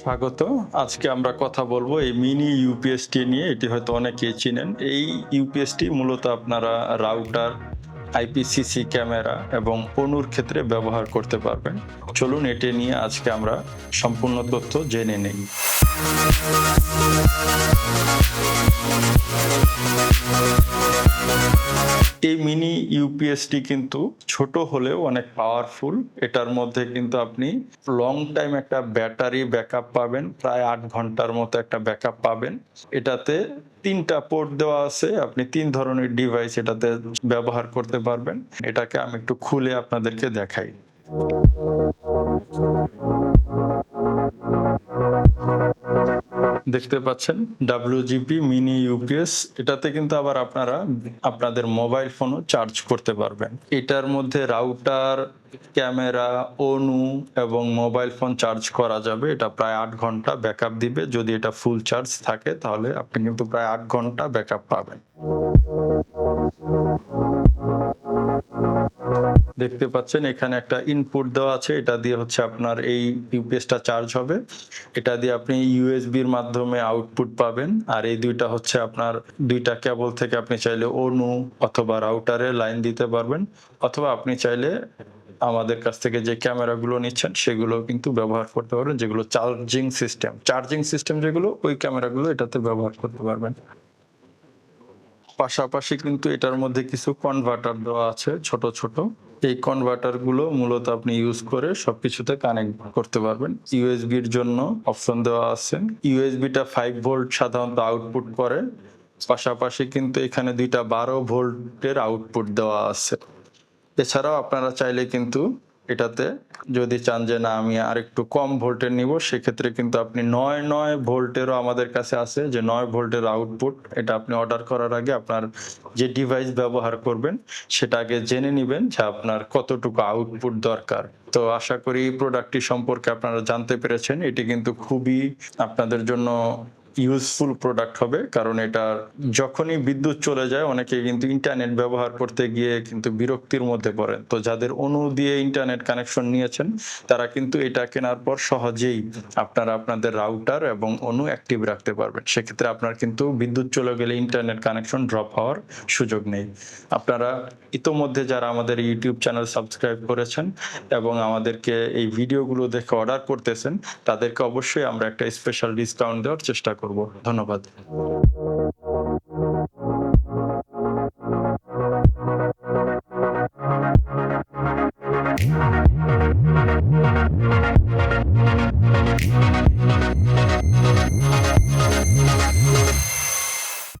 স্বাগত। আজকে আমরা কথা বলব এই মিনি ইউপিএসটি নিয়ে। এটি হয়তো অনেকেই চিনেন। এই ইউপিএসটি মূলত আপনারা রাউটার, আইপিসিসি ক্যামেরা এবং পনুর ক্ষেত্রে ব্যবহার করতে পারবেন। চলুন এটি নিয়ে আজকে আমরা সম্পূর্ণ তথ্য জেনে নেই। এই মিনি ইউপিএসটি কিন্তু ছোট হলেও অনেক পাওয়ারফুল এটার মধ্যে কিন্তু আপনি লং টাইম একটা ব্যাটারি ব্যাকআপ পাবেন, প্রায় আট ঘণ্টার মতো একটা ব্যাকআপ পাবেন। এটাতে তিনটা পোর্ট দেওয়া আছে, আপনি তিন ধরনের ডিভাইস এটাতে ব্যবহার করতে পারবেন। এটাকে আমি একটু খুলে আপনাদেরকে দেখাই। দেখতে পাচ্ছেন ডাব্লিউজিপি মিনি ইউপিএস এটাতে কিন্তু আবার আপনারা আপনাদের মোবাইল ফোনও চার্জ করতে পারবেন। এটার মধ্যে রাউটার ক্যামেরা অনু এবং মোবাইল ফোন চার্জ করা যাবে। এটা প্রায় আট ঘণ্টা ব্যাকআপ দিবে। যদি এটা ফুল চার্জ থাকে, তাহলে আপনি কিন্তু প্রায় আট ঘণ্টা ব্যাকআপ পাবেন। দেখতে পাচ্ছেন, এখানে একটা ইনপুট দেওয়া আছে, এটা দিয়ে হচ্ছে আপনার এই ইউপিএসটা চার্জ হবে। এটা দিয়ে আপনি ইউএসবির মাধ্যমে আউটপুট পাবেন, আর এই দুইটা হচ্ছে আপনার দুইটা কেবল থেকে আপনি চাইলে অনু অথবা রাউটারে লাইন দিতে পারবেন, অথবা আপনি চাইলে আমাদের কাছ থেকে যে ক্যামেরাগুলো নিচ্ছেন, সেগুলো কিন্তু ব্যবহার করতে পারবেন, যেগুলো চার্জিং সিস্টেম চার্জিং সিস্টেম যেগুলো, ওই ক্যামেরাগুলো এটাতে ব্যবহার করতে পারবেন। পাশাপাশি কিন্তু এটার মধ্যে কিছু কনভার্টার দেওয়া আছে, ছোট ছোট। এই কনভার্টারগুলো মূলত আপনি ইউজ করে সবকিছুতে কানেক্ট করতে পারবেন। ইউএসবির জন্য অপশন দেওয়া আছে। ইউএসবিটা ফাইভ ভোল্ট সাধারণত আউটপুট করে। পাশাপাশি কিন্তু এখানে দুইটা বারো ভোল্টের আউটপুট দেওয়া আছে। এছাড়াও আপনারা চাইলে কিন্তু এটাতে। যদি চান যে না, আমি আর একটু কম ভোল্টের নিব, সেক্ষেত্রে কিন্তু আপনি নয় নয় ভোল্টেরও আমাদের কাছে আছে, যে নয় ভোল্টের আউটপুট এটা আপনি অর্ডার করার আগে আপনার যে ডিভাইস ব্যবহার করবেন, সেটা আগে জেনে নেবেন যে আপনার কতটুকু আউটপুট দরকার। তো আশা করি প্রোডাক্টটি সম্পর্কে আপনারা জানতে পেরেছেন, এটি কিন্তু খুবই আপনাদের জন্য ইউজফুল প্রোডাক্ট হবে, কারণ এটা যখনই বিদ্যুৎ চলে যায়, অনেকে কিন্তু ইন্টারনেট ব্যবহার করতে গিয়ে কিন্তু বিরক্তির মধ্যে পড়েন। তো যাদের অনু দিয়ে ইন্টারনেট কানেকশন নিয়েছেন, তারা কিন্তু এটা কেনার পর সহজেই আপনারা আপনাদের রাউটার এবং অনু অ্যাক্টিভ রাখতে পারবেন। সেক্ষেত্রে আপনার কিন্তু বিদ্যুৎ চলে গেলে ইন্টারনেট কানেকশন ড্রপ হওয়ার সুযোগ নেই। আপনারা ইতোমধ্যে যারা আমাদের ইউটিউব চ্যানেল সাবস্ক্রাইব করেছেন এবং আমাদেরকে এই ভিডিওগুলো দেখে অর্ডার করতেছেন, তাদেরকে অবশ্যই আমরা একটা স্পেশাল ডিসকাউন্ট দেওয়ার চেষ্টা করব। ধন্যবাদ।